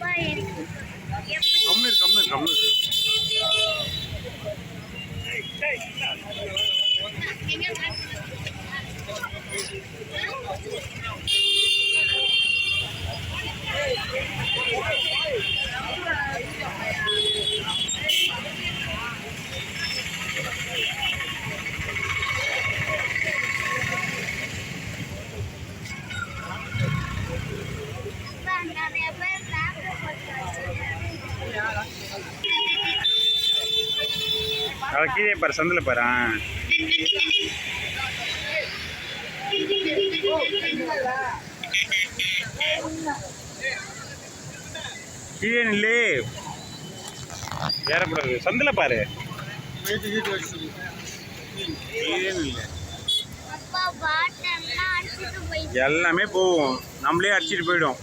அப்பா எனக்கு எப்படி கம்னு இரு, கம்னு இரு, கம்னு இரு. கீழே பாரு சந்தில் பாரு கீழே நில்லு. ஏறக்கூடாது. சந்தில் பாரு. எல்லாமே போகும். நம்மளே அடிச்சிட்டு போயிடும்.